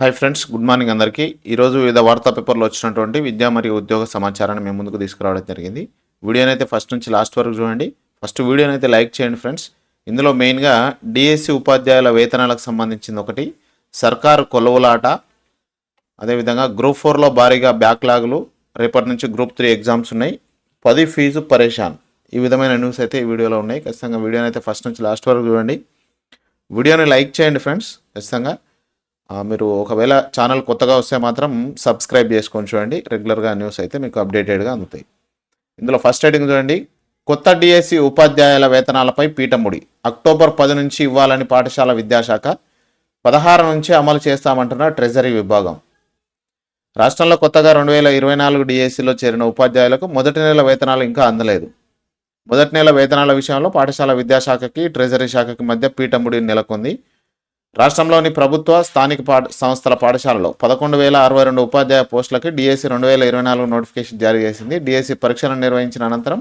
Hi friends good morning అందరికీ. ఈరోజు వివిధ వార్తా పేపర్లో వచ్చినటువంటి విద్యా మరియు ఉద్యోగ సమాచారాన్ని మేము ముందుకు తీసుకురావడం జరిగింది. వీడియోని అయితే ఫస్ట్ నుంచి లాస్ట్ వరకు చూడండి. ఫస్ట్ వీడియోని అయితే లైక్ చేయండి ఫ్రెండ్స్. ఇందులో మెయిన్గా డిఎస్సి ఉపాధ్యాయుల వేతనాలకు సంబంధించింది ఒకటి సర్కారు కొలవులాట అదేవిధంగా గ్రూప్ ఫోర్లో భారీగా బ్యాక్లాగులు రేపటి నుంచి గ్రూప్ త్రీ ఎగ్జామ్స్ ఉన్నాయి. పది ఫీజు పరేషాన్. ఈ విధమైన న్యూస్ అయితే ఈ వీడియోలో ఉన్నాయి. ఖచ్చితంగా వీడియోని అయితే ఫస్ట్ నుంచి లాస్ట్ వరకు చూడండి. వీడియోని లైక్ చేయండి ఫ్రెండ్స్. ఖచ్చితంగా మీరు ఒకవేళ ఛానల్ కొత్తగా వస్తే మాత్రం సబ్స్క్రైబ్ చేసుకొని చూడండి. రెగ్యులర్గా న్యూస్ అయితే మీకు అప్డేటెడ్గా అందుతాయి. ఇందులో ఫస్ట్ హెడింగ్ చూడండి. కొత్త డిఎస్సి ఉపాధ్యాయుల వేతనాలపై పీఠముడి. అక్టోబర్ పది నుంచి ఇవ్వాలని పాఠశాల విద్యాశాఖ పదహారు నుంచి అమలు చేస్తామంటున్న ట్రెజరీ విభాగం. రాష్ట్రంలో కొత్తగా రెండు వేల ఇరవై నాలుగు డిఎస్సిలో చేరిన ఉపాధ్యాయులకు మొదటి నెల వేతనాలు ఇంకా అందలేదు. మొదటి నెల వేతనాల విషయంలో పాఠశాల విద్యాశాఖకి ట్రెజరీ శాఖకి మధ్య పీఠముడి నెలకొంది. రాష్ట్రంలోని ప్రభుత్వ స్థానిక పాఠ సంస్థల పాఠశాలలో పదకొండు వేల అరవై రెండు ఉపాధ్యాయ పోస్టులకి డిఎస్సి రెండు వేల ఇరవై నాలుగు నోటిఫికేషన్ జారీ చేసింది. డిఎస్సి పరీక్షలను నిర్వహించిన అనంతరం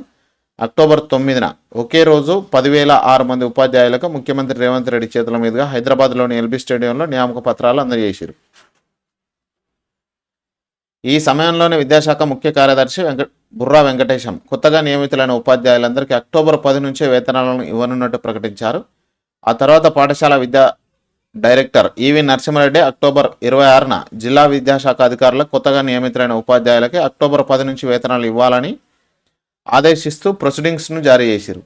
అక్టోబర్ తొమ్మిదిన ఒకే రోజు పదివేల ఆరు మంది ఉపాధ్యాయులకు ముఖ్యమంత్రి రేవంత్ రెడ్డి చేతుల మీదుగా హైదరాబాద్లోని ఎల్బీ స్టేడియంలో నియామక పత్రాలు అందజేశారు. ఈ సమయంలోనే విద్యాశాఖ ముఖ్య కార్యదర్శి వెంకట బుర్రా వెంకటేశం కొత్తగా నియమితులైన ఉపాధ్యాయులందరికీ అక్టోబర్ పది నుంచే వేతనాలను ఇవ్వనున్నట్టు ప్రకటించారు. ఆ తర్వాత పాఠశాల విద్యా డైరెక్టర్ ఈవి నరసింహారెడ్డి అక్టోబర్ ఇరవై ఆరున జిల్లా విద్యాశాఖ అధికారులకు కొత్తగా నియమితులైన ఉపాధ్యాయులకి అక్టోబర్ పది నుంచి వేతనాలు ఇవ్వాలని ఆదేశిస్తూ ప్రొసీడింగ్స్ను జారీ చేశారు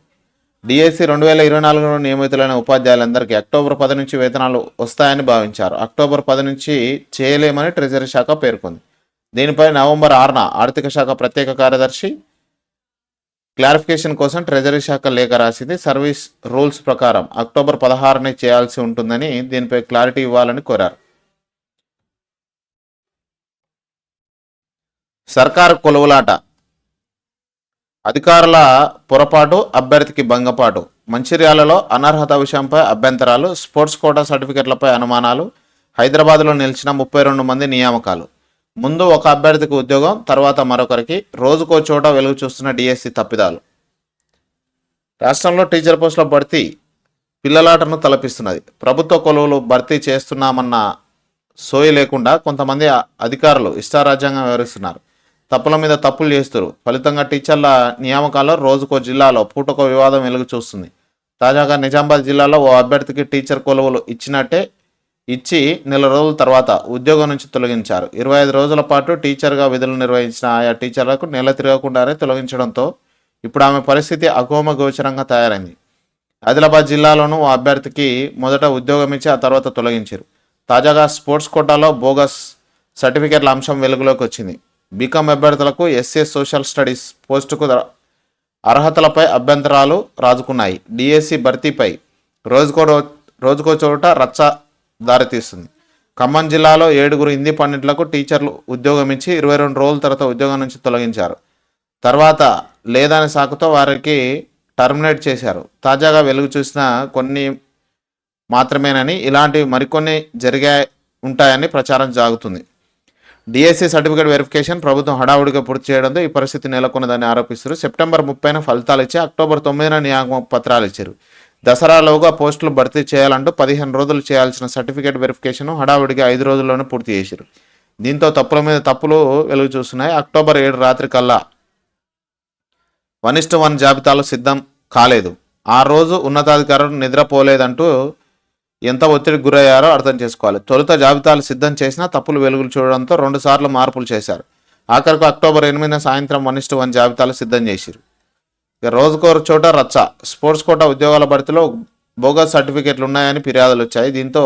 డిఎస్సి రెండు వేల ఇరవై నాలుగులో నియమితులైన ఉపాధ్యాయులందరికీ అక్టోబర్ పది నుంచి వేతనాలు వస్తాయని భావించారు. అక్టోబర్ పది నుంచి చేయలేమని ట్రెజరీ శాఖ పేర్కొంది. దీనిపై నవంబర్ ఆరున ఆర్థిక శాఖ ప్రత్యేక కార్యదర్శి క్లారిఫికేషన్ కోసం ట్రెజరీ శాఖ లేఖ రాసింది. సర్వీస్ రూల్స్ ప్రకారం అక్టోబర్ పదహారునే చేయాల్సి ఉంటుందని దీనిపై క్లారిటీ ఇవ్వాలని కోరారు. సర్కారు కొలువులాట. అధికారుల పొరపాటు అభ్యర్థికి భంగపాటు. మంచిర్యాలలో అనర్హత విషయంపై అభ్యంతరాలు స్పోర్ట్స్ కోటా సర్టిఫికెట్లపై అనుమానాలు. హైదరాబాద్లో నిలిచిన ముప్పై రెండు మంది నియామకాలు. ముందు ఒక అభ్యర్థికి ఉద్యోగం తర్వాత మరొకరికి. రోజుకో చోట వెలుగు చూస్తున్న డిఎస్సి తప్పిదాలు. రాష్ట్రంలో టీచర్ పోస్టుల భర్తీ పిల్లలాటను తలపిస్తున్నది. ప్రభుత్వ కొలువులు భర్తీ చేస్తున్నామన్న సోయి లేకుండా కొంతమంది అధికారులు ఇష్టారాజ్యంగా వ్యవహరిస్తున్నారు. తప్పుల మీద తప్పులు చేస్తారు. ఫలితంగా టీచర్ల నియామకాల్లో రోజుకో జిల్లాలో పూటకో వివాదం వెలుగు చూస్తుంది. తాజాగా నిజామాబాద్ జిల్లాలో ఓ అభ్యర్థికి టీచర్ కొలువులు ఇచ్చినట్టే ఇచ్చి నెల రోజుల తర్వాత ఉద్యోగం నుంచి తొలగించారు. ఇరవై ఐదు రోజుల పాటు టీచర్గా విధులు నిర్వహించిన ఆయా టీచర్లకు నెల తిరగకుండానే తొలగించడంతో ఇప్పుడు ఆమె పరిస్థితి అగోమ గోచరంగా తయారైంది. ఆదిలాబాద్ జిల్లాలోనూ ఓ అభ్యర్థికి మొదట ఉద్యోగం ఇచ్చి ఆ తర్వాత తొలగించారు. తాజాగా స్పోర్ట్స్ కోటాలో బోగస్ సర్టిఫికేట్ల అంశం వెలుగులోకి వచ్చింది. బీకామ్ అభ్యర్థులకు ఎస్ఏ సోషల్ స్టడీస్ పోస్టుకు అర్హతలపై అభ్యంతరాలు రాజుకున్నాయి. డిఎస్సి భర్తీపై రోజుకో రోజుకో చోట రచ్చ దారితీస్తుంది. ఖమ్మం జిల్లాలో ఏడుగురు హిందీ పండితులకు టీచర్లు ఉద్యోగం ఇచ్చి ఇరవై రెండు రోజుల తర్వాత ఉద్యోగం నుంచి తొలగించారు. తర్వాత లేదని సాకుతో వారికి టర్మినేట్ చేశారు. తాజాగా వెలుగు చూసిన కొన్ని మాత్రమేనని ఇలాంటివి మరికొన్ని జరిగా ఉంటాయని ప్రచారం సాగుతుంది డిఎస్సి సర్టిఫికేట్ వెరిఫికేషన్ ప్రభుత్వం హడావుడిగా పూర్తి చేయడంతో ఈ పరిస్థితి నెలకొన్నదని ఆరోపిస్తారు సెప్టెంబర్ ముప్పైన ఫలితాలు ఇచ్చి అక్టోబర్ తొమ్మిదిన నియామక పత్రాలు ఇచ్చారు. దసరాలోగా పోస్టులు భర్తీ చేయాలంటూ పదిహేను రోజులు చేయాల్సిన సర్టిఫికేట్ వెరిఫికేషన్ హడావుడిగా ఐదు రోజుల్లోనే పూర్తి చేశారు దీంతో తప్పుల మీద తప్పులు వెలుగు చూస్తున్నాయి. అక్టోబర్ ఏడు రాత్రి కల్లా వన్ ఇస్ట్ వన్ జాబితాలో సిద్ధం కాలేదు. ఆ రోజు ఉన్నతాధికారులు నిద్రపోలేదంటూ ఎంత ఒత్తిడికి గురయ్యారో అర్థం చేసుకోవాలి. తొలుత జాబితాలు సిద్ధం చేసినా తప్పులు వెలుగులు చూడడంతో రెండుసార్లు మార్పులు చేశారు. ఆఖరికు అక్టోబర్ ఎనిమిదిన సాయంత్రం వన్ ఇస్ట్ వన్ జాబితాలు సిద్ధం చేశారు ఇక రోజుకో చోట రచ్చ. స్పోర్ట్స్ కోటా ఉద్యోగాల భర్తీలో బోగస్ సర్టిఫికెట్లు ఉన్నాయని ఫిర్యాదులు వచ్చాయి. దీంతో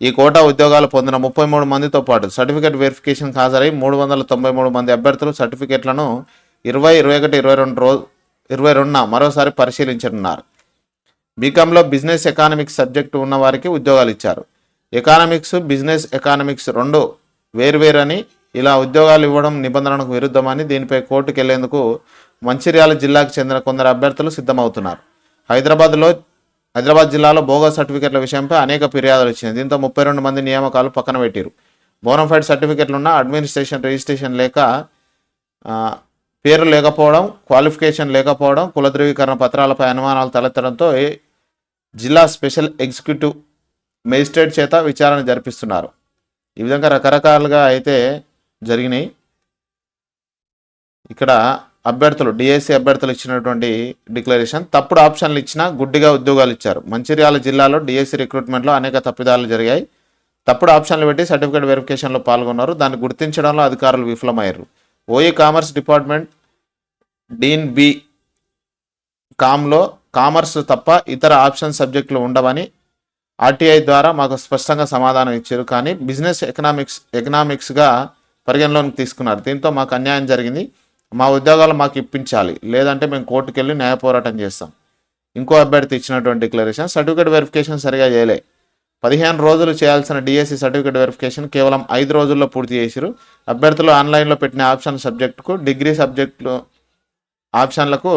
ఈ కోటా ఉద్యోగాలు పొందిన ముప్పై మూడు మందితో పాటు సర్టిఫికేట్ వెరిఫికేషన్ హాజరై మూడు వందల తొంభై మూడు మంది అభ్యర్థులు సర్టిఫికెట్లను ఇరవై ఇరవై ఒకటి ఇరవై రెండు రోజు ఇరవై రెండున మరోసారి పరిశీలించనున్నారు. బీకాంలో బిజినెస్ ఎకానమిక్స్ సబ్జెక్టు ఉన్న వారికి ఉద్యోగాలు ఇచ్చారు. ఎకానమిక్స్ బిజినెస్ ఎకానమిక్స్ రెండు వేరువేరని ఇలా ఉద్యోగాలు ఇవ్వడం నిబంధనలకు విరుద్ధమని దీనిపై కోర్టుకు వెళ్ళేందుకు మంచిర్యాల జిల్లాకు చెందిన కొందరు అభ్యర్థులు సిద్ధమవుతున్నారు. హైదరాబాద్లో హైదరాబాద్ జిల్లాలో బోగస్ సర్టిఫికెట్ల విషయంపై అనేక ఫిర్యాదులు వచ్చినాయి. దీంతో ముప్పై రెండు మంది నియామకాలు పక్కన పెట్టారు. బోనఫైడ్ సర్టిఫికెట్లు ఉన్న అడ్మినిస్ట్రేషన్ రిజిస్ట్రేషన్ లేక పేరు లేకపోవడం క్వాలిఫికేషన్ లేకపోవడం కుల ధృవీకరణ పత్రాలపై అనుమానాలు తలెత్తడంతో ఏ- జిల్లా స్పెషల్ ఎగ్జిక్యూటివ్ మేజిస్ట్రేట్ చేత విచారణ జరిపిస్తున్నారు. ఈ విధంగా రకరకాలుగా అయితే జరిగినాయి. ఇక్కడ అభ్యర్థులు డిఎస్సి అభ్యర్థులు ఇచ్చినటువంటి డిక్లరేషన్ తప్పుడు ఆప్షన్లు ఇచ్చినా గుడ్డిగా ఉద్యోగాలు ఇచ్చారు. మంచిర్యాల జిల్లాలో డిఎస్సి రిక్రూట్మెంట్లో అనేక తప్పిదాలు జరిగాయి. తప్పుడు ఆప్షన్లు పెట్టి సర్టిఫికేట్ వెరిఫికేషన్లో పాల్గొన్నారు. దాన్ని గుర్తించడంలో అధికారులు విఫలమయ్యారు. ఓఏ కామర్స్ డిపార్ట్మెంట్ డీన్ బి. కామ్లో కామర్స్ తప్ప ఇతర ఆప్షన్ సబ్జెక్టులు ఉండవని ఆర్టీఐ ద్వారా మాకు స్పష్టంగా సమాధానం ఇచ్చారు. కానీ బిజినెస్ ఎకనామిక్స్ ఎకనామిక్స్గా పరిగణలోకి తీసుకున్నారు. దీంతో మాకు అన్యాయం జరిగింది. మా ఉద్యోగాలు మాకు ఇప్పించాలి. లేదంటే మేము కోర్టుకు వెళ్ళి న్యాయ పోరాటం చేస్తాం. ఇంకో అభ్యర్థి ఇచ్చినటువంటి డిక్లరేషన్ సర్టిఫికేట్ వెరిఫికేషన్ సరిగా చేయలే. పదిహేను రోజులు చేయాల్సిన డిఎస్సి సర్టిఫికేట్ వెరిఫికేషన్ కేవలం ఐదు రోజుల్లో పూర్తి చేసిరు అభ్యర్థులు ఆన్లైన్లో పెట్టిన ఆప్షన్ సబ్జెక్టుకు డిగ్రీ సబ్జెక్టులు ఆప్షన్లకు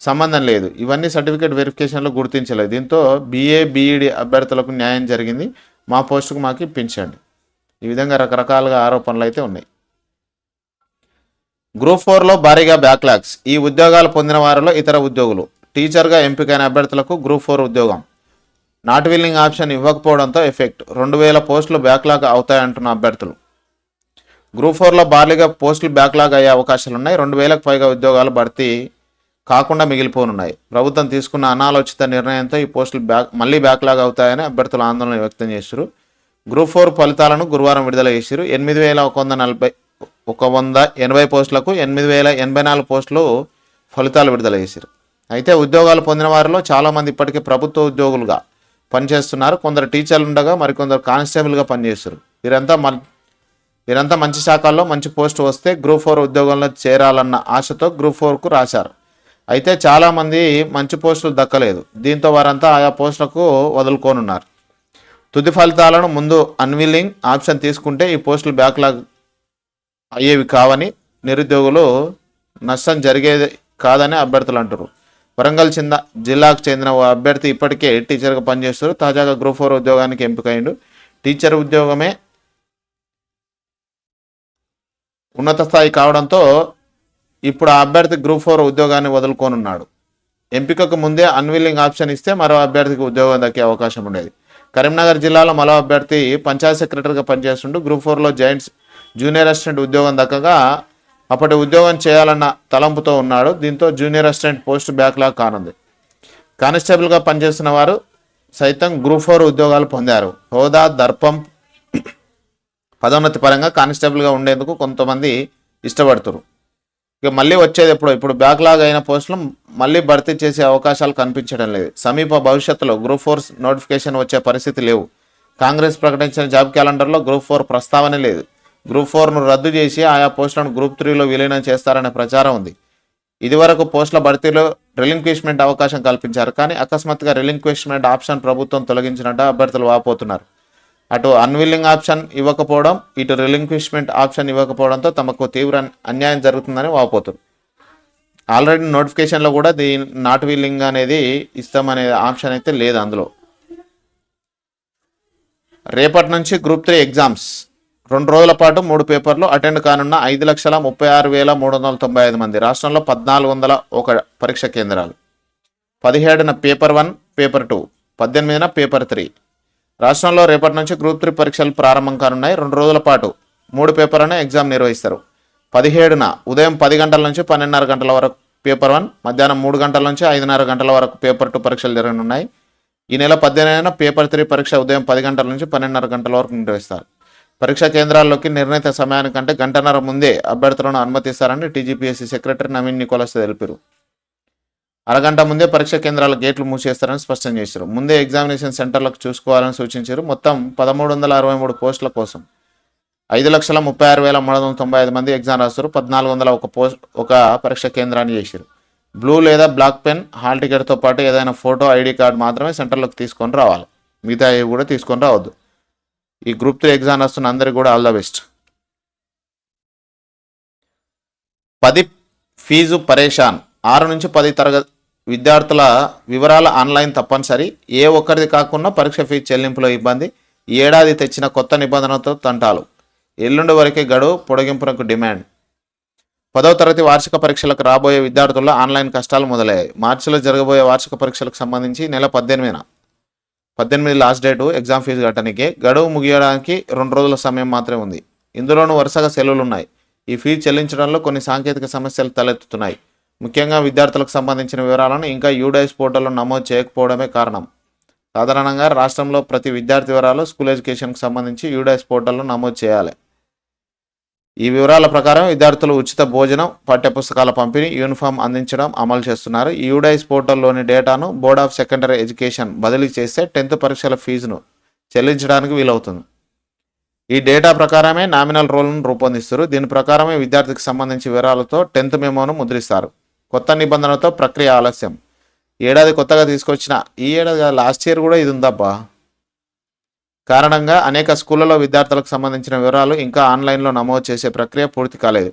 సంబంధం లేదు. ఇవన్నీ సర్టిఫికేట్ వెరిఫికేషన్లో గుర్తించలేదు. దీంతో బీఏ బీఈడి అభ్యర్థులకు న్యాయం జరిగింది. మా పోస్టుకు మాకు ఇప్పించండి. ఈ విధంగా రకరకాలుగా ఆరోపణలు అయితే ఉన్నాయి. గ్రూప్ ఫోర్లో భారీగా బ్యాక్లాగ్స్. ఈ ఉద్యోగాలు పొందిన వారిలో ఇతర ఉద్యోగులు. టీచర్గా ఎంపికైన అభ్యర్థులకు గ్రూప్ ఫోర్ ఉద్యోగం. నాట్ విల్లింగ్ ఆప్షన్ ఇవ్వకపోవడంతో ఎఫెక్ట్. రెండు వేల పోస్టులు బ్యాక్లాగ్ అవుతాయంటున్న అభ్యర్థులు. గ్రూప్ ఫోర్లో భారీగా పోస్టులు బ్యాక్లాగ్ అయ్యే అవకాశాలు ఉన్నాయి రెండు వేలకు పైగా ఉద్యోగాలు భర్తీ కాకుండా మిగిలిపోనున్నాయి. ప్రభుత్వం తీసుకున్న అనాలోచిత నిర్ణయంతో ఈ పోస్టులు బ్యాక్ మళ్ళీ బ్యాక్లాగ్ అవుతాయని అభ్యర్థులు ఆందోళన వ్యక్తం చేశారు గ్రూప్ ఫోర్ ఫలితాలను గురువారం విడుదల చేశారు ఎనిమిది వేల ఒక వంద నలభై ఒక వంద ఎనభై పోస్టులకు ఎనిమిది వేల ఎనభై నాలుగు పోస్టులు ఫలితాలు విడుదల చేశారు. అయితే ఉద్యోగాలు పొందిన వారిలో చాలామంది ఇప్పటికీ ప్రభుత్వ ఉద్యోగులుగా పనిచేస్తున్నారు. కొందరు టీచర్లు ఉండగా మరికొందరు కానిస్టేబుల్గా పనిచేస్తారు. వీరంతా మల్ వీరంతా మంచి శాఖల్లో మంచి పోస్ట్ వస్తే గ్రూప్ ఫోర్ ఉద్యోగంలో చేరాలన్న ఆశతో గ్రూప్ ఫోర్కు రాశారు. అయితే చాలామంది మంచి పోస్టులు దక్కలేదు. దీంతో వారంతా ఆయా పోస్టులకు వదులుకోనున్నారు. తుది ఫలితాలను ముందు అన్విల్లింగ్ ఆప్షన్ తీసుకుంటే ఈ పోస్టులు బ్యాక్లాగ్ అయ్యేవి కావని నిరుద్యోగులు నష్టం జరిగేది కాదని అభ్యర్థులు అంటారు వరంగల్ చెంద జిల్లాకు చెందిన ఓ అభ్యర్థి ఇప్పటికే టీచర్గా పనిచేస్తారు తాజాగా గ్రూప్ ఫోర్ ఉద్యోగానికి ఎంపికైండు. టీచర్ ఉద్యోగమే ఉన్నత స్థాయి కావడంతో ఇప్పుడు ఆ అభ్యర్థి గ్రూప్ ఫోర్ ఉద్యోగాన్ని వదులుకోనున్నాడు. ఎంపికకు ముందే అన్విల్లింగ్ ఆప్షన్ ఇస్తే మరో అభ్యర్థికి ఉద్యోగం దక్కే అవకాశం ఉండేది. కరీంనగర్ జిల్లాలో మరో అభ్యర్థి పంచాయత్ సెక్రటరీగా పనిచేస్తుంటూ గ్రూప్ ఫోర్లో జాయింట్స్ జూనియర్ అసిస్టెంట్ ఉద్యోగం దక్కగా అప్పటి ఉద్యోగం చేయాలన్న తలంపుతో ఉన్నాడు. దీంతో జూనియర్ అసిస్టెంట్ పోస్ట్ బ్యాక్లాగ్ కానుంది. కానిస్టేబుల్గా పనిచేస్తున్న వారు సైతం గ్రూప్ ఫోర్ ఉద్యోగాలు పొందారు. హోదా దర్పం పదోన్నతి పరంగా కానిస్టేబుల్గా ఉండేందుకు కొంతమంది ఇష్టపడుతురు. ఇక మళ్ళీ వచ్చేది ఎప్పుడు ఇప్పుడు బ్యాక్లాగ్ అయిన పోస్టులు మళ్ళీ భర్తీ చేసే అవకాశాలు కనిపించడం లేదు. సమీప భవిష్యత్తులో గ్రూప్ ఫోర్ నోటిఫికేషన్ వచ్చే పరిస్థితి లేవు. కాంగ్రెస్ ప్రకటించిన జాబ్ క్యాలెండర్లో గ్రూప్ ఫోర్ ప్రస్తావన లేదు. గ్రూప్ ఫోర్ను రద్దు చేసి ఆయా పోస్టులను గ్రూప్ త్రీలో విలీనం చేస్తారనే ప్రచారం ఉంది. ఇదివరకు పోస్టుల భర్తీలో రిలింక్విష్మెంట్ అవకాశం కల్పించారు కానీ అకస్మాత్తుగా రిలింక్విష్మెంట్ ఆప్షన్ ప్రభుత్వం తొలగించినట్టు అభ్యర్థులు వాపోతున్నారు. అటు అన్విల్లింగ్ ఆప్షన్ ఇవ్వకపోవడం ఇటు రిలింక్విష్మెంట్ ఆప్షన్ ఇవ్వకపోవడంతో తమకు తీవ్ర అన్యాయం జరుగుతుందని వాపోతుంది ఆల్రెడీ నోటిఫికేషన్లో కూడా దీ నాట్ విల్లింగ్ అనేది ఇస్తామనే ఆప్షన్ అయితే లేదు అందులో. రేపటి నుంచి గ్రూప్ త్రీ ఎగ్జామ్స్. రెండు రోజుల పాటు మూడు పేపర్లు అటెండ్ కానున్న ఐదు లక్షల ముప్పై ఆరు వేల మూడు వందల తొంభై ఐదు మంది. రాష్ట్రంలో పద్నాలుగు వందల ఒక పరీక్ష కేంద్రాలు. పదిహేడున పేపర్ వన్ పేపర్ టూ. పద్దెనిమిదిన పేపర్ త్రీ. రాష్ట్రంలో రేపటి నుంచి గ్రూప్ త్రీ పరీక్షలు ప్రారంభం కానున్నాయి. రెండు రోజుల పాటు మూడు పేపర్లను ఎగ్జామ్ నిర్వహిస్తారు. పదిహేడున ఉదయం పది గంటల నుంచి పన్నెండున్నర గంటల వరకు పేపర్ వన్ మధ్యాహ్నం మూడు గంటల నుంచి ఐదున్నర గంటల వరకు పేపర్ టూ పరీక్షలు జరగనున్నాయి. ఈ నెల పద్దెనిమిదిన పేపర్ త్రీ పరీక్ష ఉదయం పది గంటల నుంచి పన్నెండున్నర గంటల వరకు నిర్వహిస్తారు. పరీక్షా కేంద్రాల్లోకి నిర్ణీత సమయానికంటే గంటన్నర ముందే అభ్యర్థులను అనుమతిస్తారని టీజీపీఎస్సీ సెక్రటరీ నవీన్ నికోలస్ తెలిపారు. అరగంట ముందే పరీక్షా కేంద్రాల గేట్లు మూసేస్తారని స్పష్టం చేశారు. ముందే ఎగ్జామినేషన్ సెంటర్లకు చూసుకోవాలని సూచించారు. మొత్తం పదమూడు వందల అరవై మూడు పోస్టుల కోసం ఐదు లక్షల ముప్పై ఆరు వేల మూడు వందల తొంభై ఐదు మంది ఎగ్జామ్ రాస్తారు. పద్నాలుగు వందల ఒక పోస్ట్ ఒక పరీక్ష కేంద్రాన్ని చేశారు. బ్లూ లేదా బ్లాక్ పెన్ హాల్ టికెట్తో పాటు ఏదైనా ఫోటో ఐడి కార్డు మాత్రమే సెంటర్లోకి తీసుకొని రావాలి. మిగతా ఏవి కూడా తీసుకొని రావద్దు. ఈ గ్రూప్ త్రీ ఎగ్జామ్ రాస్తున్న అందరికీ కూడా ఆల్ ద బెస్ట్. పది ఫీజు పరేషాన్. ఆరు నుంచి పది తరగతి విద్యార్థుల వివరాల ఆన్లైన్ తప్పనిసరి. ఏ ఒక్కరిది కాకుండా పరీక్ష ఫీజు చెల్లింపులో ఇబ్బంది. ఏడాది తెచ్చిన కొత్త నిబంధనలతో తంటాలు. ఎల్లుండి వరకే గడువు పొడిగింపునకు డిమాండ్. పదవ తరగతి వార్షిక పరీక్షలకు రాబోయే విద్యార్థుల్లో ఆన్లైన్ కష్టాలు మొదలయ్యాయి. మార్చిలో జరగబోయే వార్షిక పరీక్షలకు సంబంధించి నెల పద్దెనిమిదిన. పద్దెనిమిది లాస్ట్ డేటు ఎగ్జామ్ ఫీజు కట్టడానికి గడువు ముగియడానికి రెండు రోజుల సమయం మాత్రమే ఉంది. ఇందులోనూ వరుసగా సెలవులు ఉన్నాయి. ఈ ఫీజు చెల్లించడంలో కొన్ని సాంకేతిక సమస్యలు తలెత్తుతున్నాయి. ముఖ్యంగా విద్యార్థులకు సంబంధించిన వివరాలను ఇంకా యూడైస్ పోర్టల్లో నమోదు చేయకపోవడమే కారణం. సాధారణంగా రాష్ట్రంలో ప్రతి విద్యార్థి వివరాలు స్కూల్ ఎడ్యుకేషన్కి సంబంధించి యూడైస్ పోర్టల్లో నమోదు చేయాలి. ఈ వివరాల ప్రకారం విద్యార్థులు ఉచిత భోజనం పాఠ్యపుస్తకాల పంపిణీ యూనిఫామ్ అందించడం అమలు చేస్తున్నారు. ఈ యూడైస్ పోర్టల్లోని డేటాను బోర్డ్ ఆఫ్ సెకండరీ ఎడ్యుకేషన్ బదిలీ చేస్తే టెన్త్ పరీక్షల ఫీజును చెల్లించడానికి వీలవుతుంది. ఈ డేటా ప్రకారమే నామినల్ రోల్ను రూపొందిస్తారు. దీని ప్రకారమే విద్యార్థికి సంబంధించి వివరాలతో టెన్త్ మెమోను ముద్రిస్తారు. కొత్త నిబంధనలతో ప్రక్రియ ఆలస్యం. ఏడాది కొత్తగా తీసుకొచ్చిన ఈ ఏడాది లాస్ట్ ఇయర్ కూడా ఇది ఉందబ్బా. కారణంగా అనేక స్కూళ్ళలో విద్యార్థులకు సంబంధించిన వివరాలు ఇంకా ఆన్లైన్లో నమోదు చేసే ప్రక్రియ పూర్తి కాలేదు.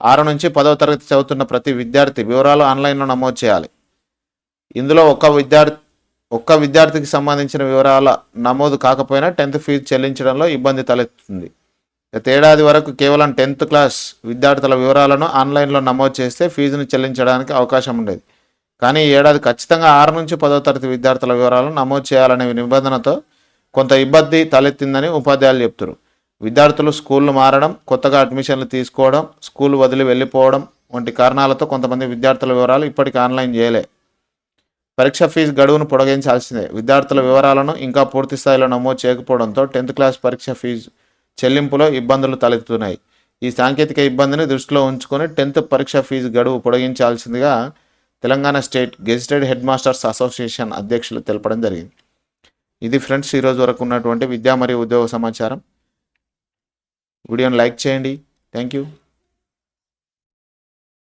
ఆరు నుంచి పదవ తరగతి చదువుతున్న ప్రతి విద్యార్థి వివరాలు ఆన్లైన్లో నమోదు చేయాలి. ఇందులో ఒక్క విద్యార్థి ఒక్క విద్యార్థికి సంబంధించిన వివరాల నమోదు కాకపోయినా టెన్త్ ఫీజు చెల్లించడంలో ఇబ్బంది తలెత్తుతుంది. గత ఏడాది వరకు కేవలం టెన్త్ క్లాస్ విద్యార్థుల వివరాలను ఆన్లైన్లో నమోదు చేస్తే ఫీజును చెల్లించడానికి అవకాశం ఉండేది. కానీ ఈ ఏడాది ఖచ్చితంగా ఆరు నుంచి పదో తరగతి విద్యార్థుల వివరాలను నమోదు చేయాలనే నిబంధనతో కొంత ఇబ్బంది తలెత్తిందని ఉపాధ్యాయులు చెప్తారు. విద్యార్థులు స్కూళ్ళు మారడం కొత్తగా అడ్మిషన్లు తీసుకోవడం స్కూల్ వదిలి వెళ్ళిపోవడం వంటి కారణాలతో కొంతమంది విద్యార్థుల వివరాలు ఇప్పటికీ ఆన్లైన్ చేయలే. పరీక్ష ఫీజు గడువును పొడిగించాల్సిందే విద్యార్థుల వివరాలను ఇంకా పూర్తి స్థాయిలో నమోదు చేయకపోవడంతో టెన్త్ క్లాస్ పరీక్ష ఫీజు చెల్లింపులో ఇబ్బందులు తలెత్తుతున్నాయి. ఈ సాంకేతిక ఇబ్బందిని దృష్టిలో ఉంచుకొని టెన్త్ పరీక్ష ఫీజు గడువు పొడిగించాల్సిందిగా Telangana state gazetted head masters association అధ్యక్షులు తెలపడం జరిగింది. ఇది ఫ్రెండ్స్ ఈరోజు వరకు ఉన్నటువంటి విద్యా మరియు ఉద్యోగ సమాచారం. వీడియోని లైక్ చేయండి. Thank you